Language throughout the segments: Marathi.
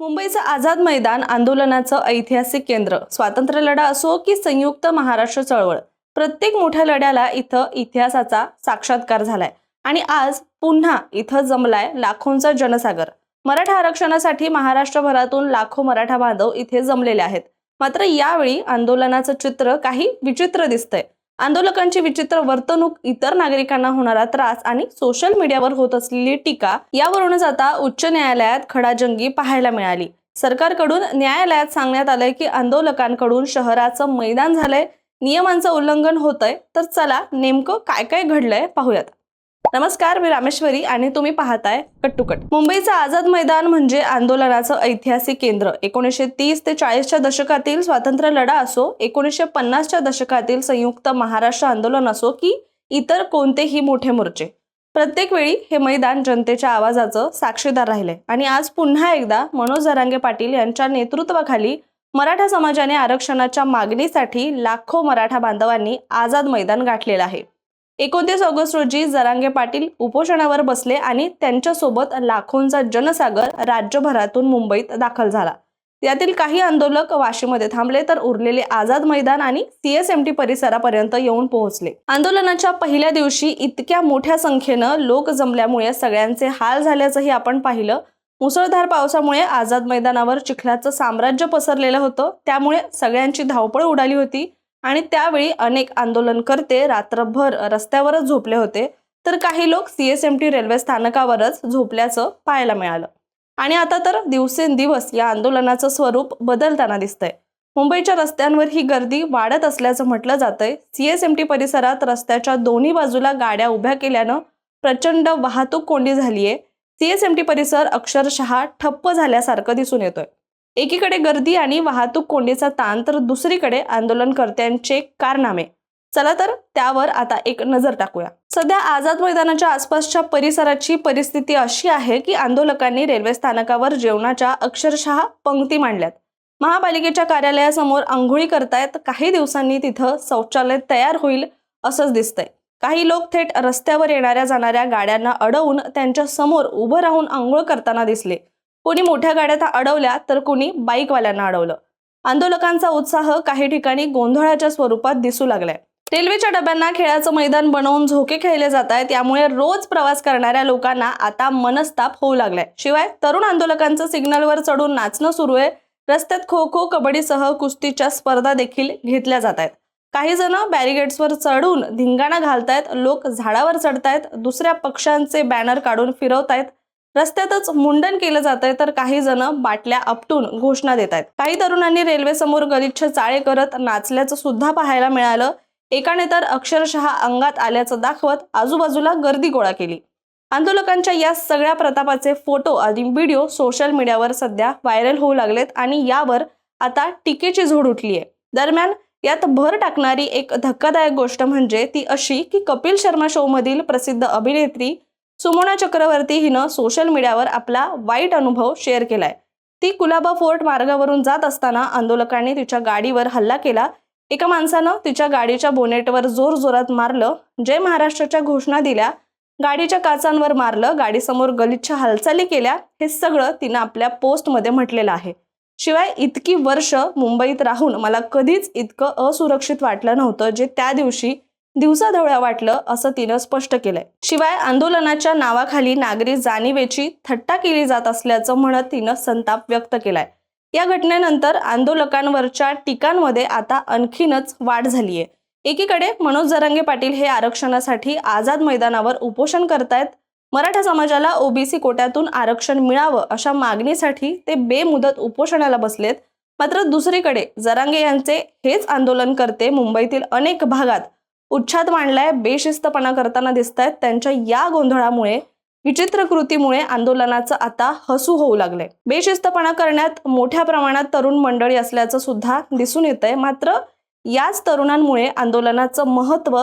मुंबईचं आझाद मैदान आंदोलनाचं ऐतिहासिक केंद्र. स्वातंत्र्य लढा असो की संयुक्त महाराष्ट्र चळवळ प्रत्येक मोठ्या लढ्याला इथं इतिहासाचा साक्षात्कार झालाय. आणि आज पुन्हा इथं जमलाय लाखोंचा जनसागर. मराठा आरक्षणासाठी महाराष्ट्रभरातून लाखो मराठा बांधव इथे जमलेले आहेत. मात्र यावेळी आंदोलनाचं चित्र काही विचित्र दिसतंय. आंदोलकांची विचित्र वर्तणूक इतर नागरिकांना होणारा त्रास आणि सोशल मीडियावर होत असलेली टीका यावरूनच आता उच्च न्यायालयात खडाजंगी पाहायला मिळाली. सरकारकडून न्यायालयात सांगण्यात आलंय की आंदोलकांकडून शहराचं मैदान झालंय नियमांचं उल्लंघन होतंय तर चला नेमकं काय काय घडलंय पाहूयात. नमस्कार मी रामेश्वरी आणि तुम्ही पाहताय कट्टुकट. मुंबईचं आझाद मैदान म्हणजे आंदोलनाचं ऐतिहासिक केंद्र. एकोणीसशे तीस ते चाळीसच्या दशकातील स्वातंत्र्य लढा असो एकोणीसशे पन्नासच्या दशकातील संयुक्त महाराष्ट्र आंदोलन असो की इतर कोणतेही मोठे मोर्चे. प्रत्येक वेळी हे मैदान जनतेच्या आवाजाचं साक्षीदार राहिले आणि आज पुन्हा एकदा मनोज जरांगे पाटील यांच्या नेतृत्वाखाली मराठा समाजाने आरक्षणाच्या मागणीसाठी लाखो मराठा बांधवांनी आझाद मैदान गाठलेलं आहे. एकोणतीस ऑगस्ट रोजी जरांगे पाटील उपोषणावर बसले आणि त्यांच्यासोबत लाखोंचा जनसागर राज्यभरातून मुंबईत दाखल झाला. यातील काही आंदोलक वाशीमध्ये थांबले तर उरलेले आझाद मैदान आणि सीएसएमटी परिसरापर्यंत येऊन पोहोचले. आंदोलनाच्या पहिल्या दिवशी इतक्या मोठ्या संख्येनं लोक जमल्यामुळे सगळ्यांचे हाल झाल्याचंही आपण पाहिलं. मुसळधार पावसामुळे आझाद मैदानावर चिखलाचं साम्राज्य पसरलेलं होतं. त्यामुळे सगळ्यांची धावपळ उडाली होती. आणि त्यावेळी अनेक आंदोलनकर्ते रात्रभर रस्त्यावरच झोपले होते तर काही लोक सीएसएमटी रेल्वे स्थानकावरच झोपल्याचं पाहायला मिळालं. आणि आता तर दिवसेंदिवस या आंदोलनाचं स्वरूप बदलताना दिसतंय. मुंबईच्या रस्त्यांवर ही गर्दी वाढत असल्याचं म्हटलं जातंय. सीएसएमटी परिसरात रस्त्याच्या दोन्ही बाजूला गाड्या उभ्या केल्यानं प्रचंड वाहतूक कोंडी झालीये. सीएसएमटी परिसर अक्षरशः ठप्प झाल्यासारखं दिसून येतोय. एकीकडे गर्दी आणि वाहतूक कोंडीचा ताण तर दुसरीकडे आंदोलनकर्त्यांचे कारनामे. चला तर त्यावर आता एक नजर टाकूया. सध्या आझाद मैदानाच्या आसपासच्या परिसराची परिस्थिती अशी आहे की आंदोलकांनी रेल्वे स्थानकावर जेवणाच्या अक्षरशः पंक्ती मांडल्यात. महापालिकेच्या कार्यालयासमोर आंघोळी करतायत काही दिवसांनी तिथं शौचालय तयार होईल असंच दिसतंय. काही लोक थेट रस्त्यावर येणाऱ्या जाणाऱ्या गाड्यांना अडवून त्यांच्यासमोर उभं राहून आंघोळ करताना दिसले. कोणी मोठ्या गाड्या अडवल्या तर कोणी बाईकवाल्यांना अडवलं. आंदोलकांचा उत्साह काही ठिकाणी गोंधळाच्या स्वरूपात दिसू लागलाय. रेल्वेच्या डब्यांना खेळाचं मैदान बनवून झोके खेळले जात आहेत त्यामुळे रोज प्रवास करणाऱ्या लोकांना आता मनस्ताप होऊ लागलाय. शिवाय तरुण आंदोलकांचं सिग्नलवर चढून नाचणं सुरू आहे. रस्त्यात खो खो कबड्डीसह कुस्तीच्या स्पर्धा देखील घेतल्या जात आहेत. काही जण बॅरिगेड्सवर चढून धिंगाणा घालतायत लोक झाडावर चढतायत दुसऱ्या पक्षांचे बॅनर काढून फिरवतायत. रस्त्यातच मुंडन केलं जातंय तर काही जण बाटल्या आपटून घोषणा देत आहेत काही तरुणांनी रेल्वे समोर गलिच्छ चाळे करत नाचल्याचं सुद्धा पाहायला मिळालं. एकाने तर अक्षरशः अंगात आल्याचं दाखवत आजूबाजूला गर्दी गोळा केली. आंदोलकांच्या या सगळ्या प्रतापाचे फोटो आणि व्हिडिओ सोशल मीडियावर सध्या व्हायरल होऊ लागलेत आणि यावर आता टीकेची झोड उठली आहे दरम्यान यात भर टाकणारी एक धक्कादायक गोष्ट म्हणजे ती अशी की कपिल शर्मा शो मधील प्रसिद्ध अभिनेत्री सुमोना चक्रवर्ती हिनं सोशल मीडियावर आपला वाईट अनुभव शेअर केलाय. ती कुलाबा फोर्ट मार्गावरून जात असताना आंदोलकांनी तिच्या गाडीवर हल्ला केला. एका माणसानं तिच्या गाडीच्या बोनेटवर जोर जोरात मारलं जय महाराष्ट्राच्या घोषणा दिल्या. गाडीच्या काचांवर मारलं गाडीसमोर गलिच्छ हालचाली केल्या हे सगळं तिनं आपल्या पोस्टमध्ये म्हटलेलं आहे. शिवाय इतकी वर्ष मुंबईत राहून मला कधीच इतकं असुरक्षित वाटलं नव्हतं जे त्या दिवशी दिवसाधवळ्या वाटलं असं तिनं स्पष्ट केलंय. शिवाय आंदोलनाच्या नावाखाली नागरी जाणीवेची थट्टा केली जात असल्याचं म्हणत तिनं संताप व्यक्त केलाय. या घटनेनंतर आंदोलकांवरच्या टीकांमध्ये आता आणखीनच वाढ झालीय. एकीकडे मनोज जरांगे पाटील हे आरक्षणासाठी आझाद मैदानावर उपोषण करतायत. मराठा समाजाला ओबीसी कोट्यातून आरक्षण मिळावं अशा मागणीसाठी ते बेमुदत उपोषणाला बसलेत. मात्र दुसरीकडे जरांगे यांचे हेच आंदोलन करते मुंबईतील अनेक भागात. उच्छाद मांडलाय बेशिस्तपणा करताना दिसत आहेत त्यांच्या या गोंधळामुळे विचित्र कृतीमुळे आंदोलनाचं आता हसू होऊ लागलंय. बेशिस्तपणा करण्यात मोठ्या प्रमाणात तरुण मंडळी असल्याचं सुद्धा दिसून येतंय. मात्र याच तरुणांमुळे आंदोलनाचं महत्त्व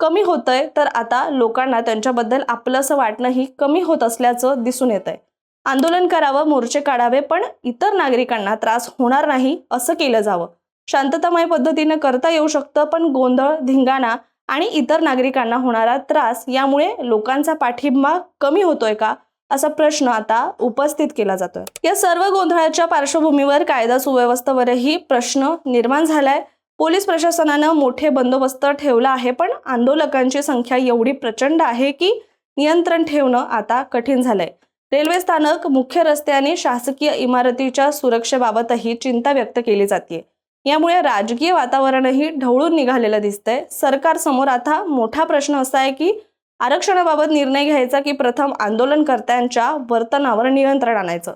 कमी होतंय. तर आता लोकांना त्यांच्याबद्दल आपलंसं वाटणंही कमी होत असल्याचं दिसून येत आहे आंदोलन करावं मोर्चे काढावे पण इतर नागरिकांना त्रास होणार नाही असं केलं जावं. शांततामय पद्धतीने करता येऊ शकतं पण गोंधळ धिंगाणा आणि इतर नागरिकांना होणारा त्रास यामुळे लोकांचा पाठिंबा कमी होतोय का? असा प्रश्न आता उपस्थित केला जातोय. या सर्व गोंधळाच्या पार्श्वभूमीवर कायदा सुव्यवस्थेवरही प्रश्न निर्माण झालाय. पोलीस प्रशासनानं मोठे बंदोबस्त ठेवला आहे पण आंदोलकांची संख्या एवढी प्रचंड आहे की नियंत्रण ठेवणं आता कठीण झालंय. रेल्वे स्थानक मुख्य रस्ते आणि शासकीय इमारतीच्या सुरक्षेबाबतही चिंता व्यक्त केली जाते यामुळे राजकीय वातावरणही ढवळून निघालेलं दिसतंय. सरकारसमोर आता मोठा प्रश्न असा आहे की आरक्षणाबाबत निर्णय घ्यायचा की प्रथम आंदोलनकर्त्यांच्या वर्तनावर नियंत्रण आणायचं?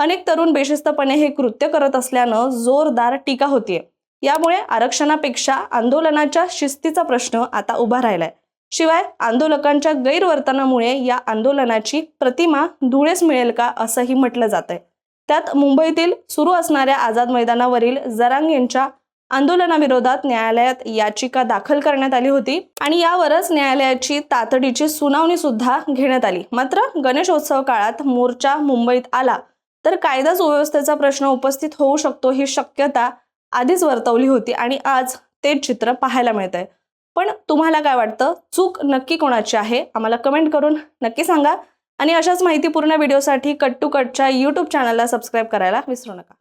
अनेक तरुण बेशिस्तपणे हे कृत्य करत असल्यानं जोरदार टीका होतीये. यामुळे आरक्षणापेक्षा आंदोलनाच्या शिस्तीचा प्रश्न आता उभा राहिलाय. शिवाय आंदोलकांच्या गैरवर्तनामुळे या आंदोलनाची प्रतिमा धुळेस मिळेल का असंही म्हटलं जात आहे त्यात मुंबईतील सुरू असणाऱ्या आझाद मैदानावरील जरांग यांच्या आंदोलनाविरोधात न्यायालयात याचिका दाखल करण्यात आली होती आणि यावरच न्यायालयाची तातडीची सुनावणी सुद्धा घेण्यात आली. मात्र गणेशोत्सव काळात मोर्चा मुंबईत आला तर कायदा सुव्यवस्थेचा प्रश्न उपस्थित होऊ शकतो ही शक्यता आधीच वर्तवली होती आणि आज ते चित्र पाहायला मिळत आहे पण तुम्हाला काय वाटतं? चूक नक्की कोणाची आहे? आम्हाला कमेंट करून नक्की सांगा. आणि अशाच माहितीपूर्ण व्हिडिओसाठी कट टू कटच्या यूट्यूब चॅनलला सबस्क्राईब करायला विसरू नका.